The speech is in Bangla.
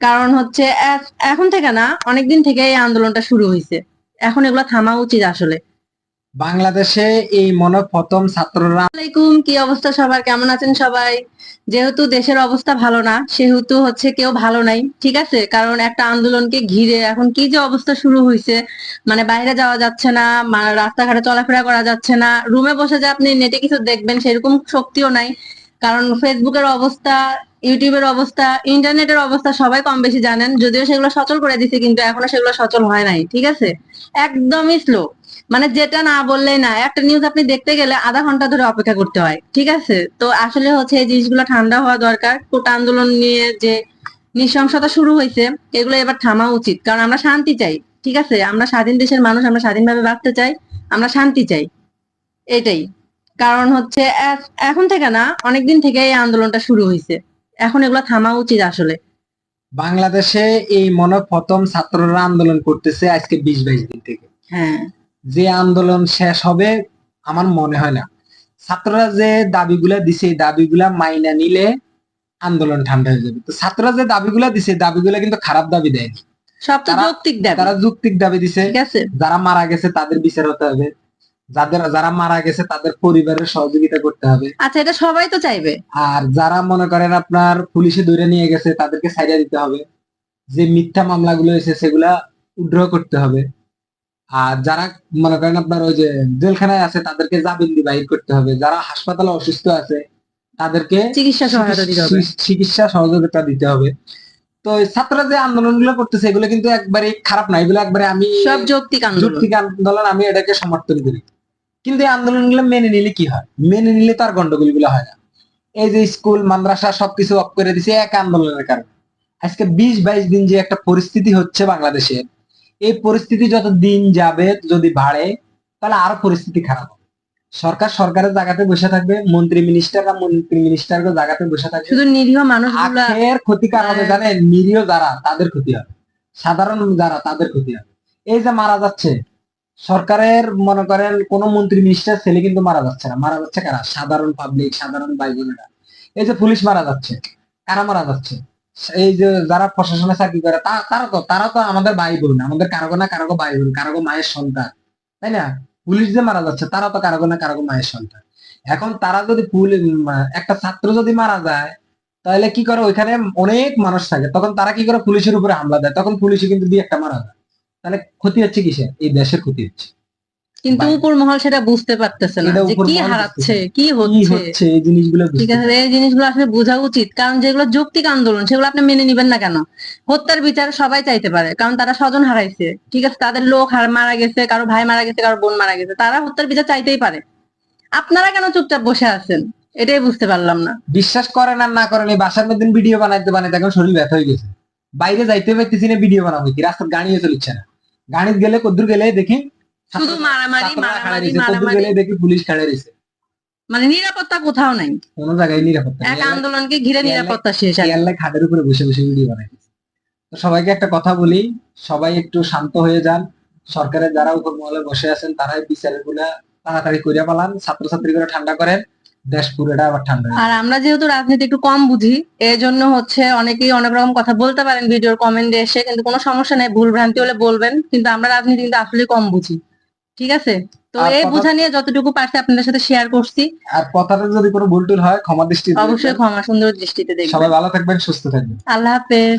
কারণ হচ্ছে এখন থেকে না অনেকদিন থেকে এই আন্দোলনটা শুরু হয়েছে এখন এগুলো থামা উচিত আসলে। বাংলাদেশে এই মনে প্রথম ছাত্ররা আসসালামাইকুম কি অবস্থা সবার? কেমন আছেন সবাই? যেহেতু দেশের অবস্থা ভালো না সেহেতু হচ্ছে কেউ ভালো নাই ঠিক আছে? কারণ একটা আন্দোলনকে ঘিরে এখন কি যে অবস্থা শুরু হয়েছে মানে বাইরে যাওয়া যাচ্ছে না রাস্তাঘাটে চলাফেরা করা যাচ্ছে না রুমে বসে যে আপনি নেটে কিছু দেখবেন সেরকম শক্তিও নাই। কারণ ফেসবুকের অবস্থা ইউটিউবের অবস্থা, ইন্টারনেটের অবস্থা সবাই কম বেশি জানেন। যদিও সেগুলো সচল করে দিছে কিন্তু এখনও সেগুলো সচল হয় নাই, ঠিক আছে? একদমই স্লো মানে যেটা না বললেই না। একটা নিউজ আপনি দেখতে গেলে আধা ঘণ্টা ধরে অপেক্ষা করতে হয়, ঠিক আছে? তো আসলে হচ্ছে এই জিনিসগুলো ঠান্ডা হওয়া দরকার। কোটা আন্দোলন নিয়ে যে নৃশংসতা শুরু হয়েছে, এগুলো এবার থামা উচিত। কারণ আমরা শান্তি চাই, ঠিক আছে? আমরা স্বাধীন দেশের মানুষ, আমরা স্বাধীনভাবে বাঁচতে চাই, আমরা শান্তি চাই। এটাই। কারণ হচ্ছে এখন থেকে না, অনেকদিন থেকে এই আন্দোলনটা শুরু হয়েছে। এখন এগুলো থামা উচিত আসলে। বাংলাদেশে এই মনে প্রথম ছাত্ররা আন্দোলন করতেছে আজকে বিশ বাইশ দিন থেকে। হ্যাঁ। যে আন্দোলন শেষ হবে আমার মনে হয় না। ছাত্ররা যে দাবিগুলা দিছে এই দাবিগুলা মাইনা নিলে আন্দোলন ঠান্ডা হয়ে যাবে। তো ছাত্ররা যে দাবিগুলা দিছে দাবিগুলা কিন্তু খারাপ দাবি দেয়নি। সব তো তারা- যৌক্তিক দাবি। তারা যুক্তিক দাবি দিছে। ঠিক আছে। যারা মারা গেছে তাদের বিচার হতে হবে। যাদের যারা মারা গেছে তাদের পরিবারের সহযোগিতা করতে হবে। আচ্ছা এটা সবাই তো চাইবে? আর যারা মনে করেন আপনার পুলিশে ধরে নিয়ে গেছে তাদেরকে সাইডা দিতে হবে। যে মিথ্যা মামলাগুলো হয়েছে সেগুলা উদ্র করতে হবে। আর যারা মনে করেন আপনার ওই যে জেলখানায় আছে তাদেরকে জামিন বাহির করতে হবে। যারা হাসপাতালে অসুস্থ আছে তাদেরকে চিকিৎসা সহায়তা দিতে হবে। চিকিৎসা- সহযোগিতা দিতে হবে। তো ছাত্ররা যে আন্দোলনগুলো করতেছে এগুলো কিন্তু একবারে খারাপ না। এগুলো একবারে আমি সব যৌক্তিক আন্দোলন আমি এটাকে সমর্থন করি। কিন্তু এই আন্দোলনগুলো মেনে নিলে কি হয়? মেনে নিলে তো আর গন্ডগোলগুলো হয় না। এই যে স্কুল মাদ্রাসা সবকিছু অফ করে দিছে এক আন্দোলনের কারণে। আজকে বিশ বাইশ দিন যে একটা পরিস্থিতি হচ্ছে বাংলাদেশে এই পরিস্থিতি যত দিন যাবে যদি বাড়ে তাহলে আরও পরিস্থিতি খারাপ হবে। সরকার সরকারের জায়গাতে বসে থাকবে মন্ত্রী মিনিস্টাররা মন্ত্রী মিনিস্টারকে জায়গাতে বসে থাকবে। শুধু নিরীহ মানুষগুলা আখের ক্ষতি কার হবে হ্যাঁ। জানেন? নিরীহ যারা তাদের ক্ষতি হবে। সাধারণ যারা তাদের ক্ষতি হবে। এই যে মারা যাচ্ছে সরকারের মনে করেন কোন মন্ত্রী মিনিস্টার ছেলে কিন্তু মারা যাচ্ছে না। মারা যাচ্ছে কারা? সাধারণ পাবলিক সাধারণ ভাই বোনেরা এই যে পুলিশ মারা যাচ্ছে, কারা মারা যাচ্ছে? এই যে যারা প্রশাসনে চাকরি করে তারা তো তারা তো আমাদের ভাই বোন আমাদের কারও না কারও ভাই বোন কারও মায়ের সন্তান, তাই না? পুলিশ যে মারা যাচ্ছে, তারা তো কারও না কারও মায়ের সন্তান। এখন তারা যদি একটা ছাত্র যদি মারা যায়, তাহলে কি করে? ওইখানে অনেক মানুষ থাকে। তখন তারা কি করে? পুলিশের উপরে হামলা দেয়। তখন পুলিশে কিন্তু দিয়ে একটা মারা যায়। তাহলে ক্ষতি হচ্ছে কিসের? এই দেশের ক্ষতি হচ্ছে। কিন্তু উপর মহল সেটা বুঝতে পারতেছে না যে কি হারাচ্ছে কি হচ্ছে। এই জিনিসগুলো ঠিক আছে এই জিনিসগুলো আসলে বোঝা উচিত। কারণ যেগুলো যৌক্তিক আন্দোলন সেগুলো আপনি মেনে নিবেন না কেন? হত্যার বিচার সবাই চাইতে পারে কারণ তারা স্বজন হারাইছে। ঠিক আছে তাদের লোক হার মারা গেছে কারও ভাই মারা গেছে কারও বোন মারা গেছে। তারা হত্যার বিচার চাইতেই পারে। আপনারা কেন চুপচাপ বসে আছেন? এটাই বুঝতে পারলাম না। বিশ্বাস করেন আর না করেন এই বাসার মধ্যে ভিডিও বানাইতে বানাইতে এখন শরীর ব্যথা হয়ে গেছে। বাইরে যাইতে পারতেছি না ভিডিও বানাবো। কি রাস্তার গাড়িও চলছে না। গাড়িতে গেলে কদ্দুর গেলে দেখি শুধু মারামারি মারামারি কদ্দুর গেলে দেখি পুলিশ খাড়া রয়েছে মানে নিরাপত্তা কোথাও নাই। কোনো জায়গায় নিরাপত্তা এক আন্দোলনকে ঘিরে নিরাপত্তা শেষ আর। এয়ারলাই খাটের উপরে বসে বসে ভিডিও বানাইতেছে। তো সবাইকে একটা কথা বলি সবাই একটু শান্ত হয়ে যান। সরকারের যারা উপর মহলে বসে আছেন তারাই বিচারেরগুলা তাড়াতাড়ি করিয়া পালান। ছাত্রছাত্রী করে ঠান্ডা করেন। দেশ পুরোটা আবার ঠান্ডা। আর আমরা যেহেতু রাজনীতি একটু কম বুঝি এই জন্য হচ্ছে অনেকেই অনেক রকম কথা বলতে পারেন ভিডিওর কমেন্টে এসে কিন্তু কোনো সমস্যা নেই ভুল ভ্রান্তি হলে বলবেন কিন্তু আমরা রাজনীতি কিন্তু আসলে কম বুঝি। ঠিক আছে? তো এই বোঝা নিয়ে যতটুকু পারছি আপনাদের সাথে শেয়ার করছি। আর কথাটা যদি কোনো ভুল টুল হয় ক্ষমা দৃষ্টি অবশ্যই ক্ষমা সুন্দর দৃষ্টিতে দেখবেন। সবাই ভালো থাকবেন সুস্থ থাকবেন। আল্লাহ হাফেজ।